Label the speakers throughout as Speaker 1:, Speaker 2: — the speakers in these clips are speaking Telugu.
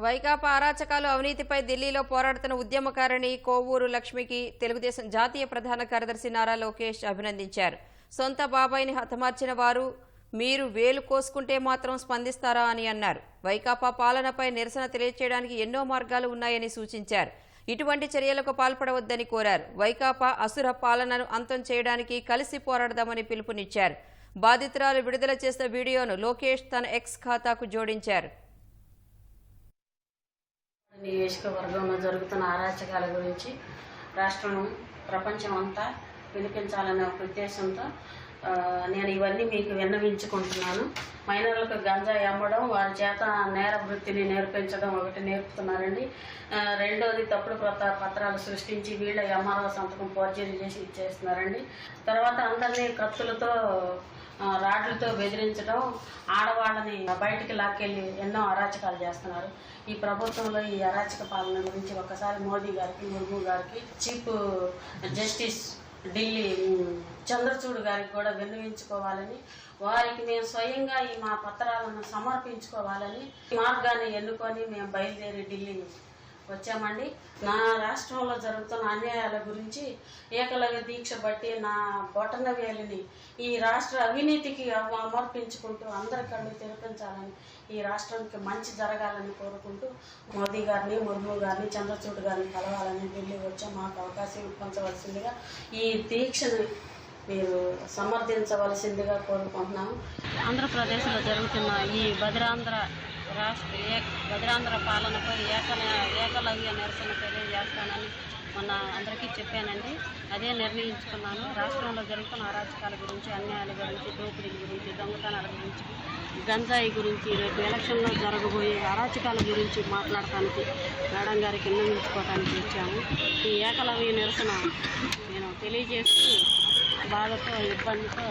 Speaker 1: వైకాపా అరాచకాలు అవినీతిపై ఢిల్లీలో పోరాడుతున్న ఉద్యమకారిణి కోవూరు లక్ష్మికి తెలుగుదేశం జాతీయ ప్రధాన కార్యదర్శి నారా లోకేష్ అభినందించారు. సొంత బాబాయిని హతమార్చిన వారు మీరు వేలు కోసుకుంటే మాత్రం స్పందిస్తారా అని అన్నారు. వైకాపా పాలనపై నిరసన తెలియచేయడానికి ఎన్నో మార్గాలు ఉన్నాయని సూచించారు. ఇటువంటి చర్యలకు పాల్పడవద్దని కోరారు. వైకాపా అసుర పాలనను అంతం చేయడానికి కలిసి పోరాడదామని పిలుపునిచ్చారు. బాధితురాలు విడుదల చేసిన వీడియోను లోకేష్ తన ఎక్స్ ఖాతాకు జోడించారు.
Speaker 2: నియోజకవర్గంలో జరుగుతున్న అరాచకాల గురించి రాష్ట్రం ప్రపంచం అంతా వినిపించాలనే ఒక ఉద్దేశంతో నేను ఇవన్నీ మీకు విన్నవించుకుంటున్నాను. మైనర్లకు గంజాయి అమ్మడం వారి చేత నేర వృత్తిని నేర్పించడం ఒకటి నేర్పుతున్నారండి. రెండోది తప్పుడు పత్రాలు సృష్టించి వీళ్ళ ఎంఆర్ఓ సంతకం ఫోర్జరీ చేసి ఇచ్చేస్తున్నారండి. తర్వాత అందరినీ కత్తులతో రాడ్లతో బెదిరించడం ఆడవాళ్ళని బయటికి లాక్కెళ్ళి ఎన్నో అరాచకాలు చేస్తున్నారు. ఈ ప్రభుత్వంలో ఈ అరాచక పాలన గురించి ఒకసారి మోదీ గారికి ముర్ము గారికి చీఫ్ జస్టిస్ ఢిల్లీ చంద్రచూడ్ గారికి కూడా విన్నవించుకోవాలని వారికి మేము స్వయంగా ఈ మా పత్రాలను సమర్పించుకోవాలని మార్గాన్ని ఎన్నుకొని మేము బయలుదేరి ఢిల్లీ వచ్చామండి. నా రాష్ట్రంలో జరుగుతున్న అన్యాయాల గురించి ఏకలవ్య దీక్ష బట్టి నా బొటనవేలిని ఈ రాష్ట్ర అవినీతికి సమర్పించుకుంటూ అందరి కళ్ళు తెరిపించాలని ఈ రాష్ట్రానికి మంచి జరగాలని కోరుకుంటూ మోదీ గారిని ముర్ము గారిని చంద్రచూడ్ గారిని కలవాలని ఢిల్లీ వచ్చాం మాకు అవకాశం ఇప్పించవలసిందిగా ఈ దీక్షను మీరు సమర్థించవలసిందిగా కోరుకుంటున్నాము. ఆంధ్రప్రదేశ్లో జరుగుతున్న ఈ భద్రాంధ్ర రాష్ట్ర ఏ- భద్రాంధ్ర పాలనపై ఏకల ఏకలవ్య నిరసన తెలియజేస్తానని మొన్న అందరికీ చెప్పానండి. అదే నిర్ణయించుకున్నాను. రాష్ట్రంలో జరుగుతున్న అరాచకాల గురించి అన్యాయాల గురించి దోపిడీల గురించి దొంగతనాల గురించి గంజాయి గురించి రేపు ఎలక్షన్లో జరగబోయే అరాచకాల గురించి మాట్లాడటానికి మేడం గారికి విన్నవించుకోవడానికి వచ్చాము. ఈ ఏకలవ్య నిరసన నేను తెలియజేస్తూ బాధతో ఇబ్బందితో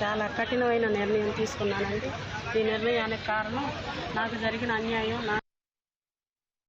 Speaker 2: చాలా కఠినమైన నిర్ణయం తీసుకున్నానండి. ఈ నిర్ణయానికి కారణం నాకు జరిగిన అన్యాయం నా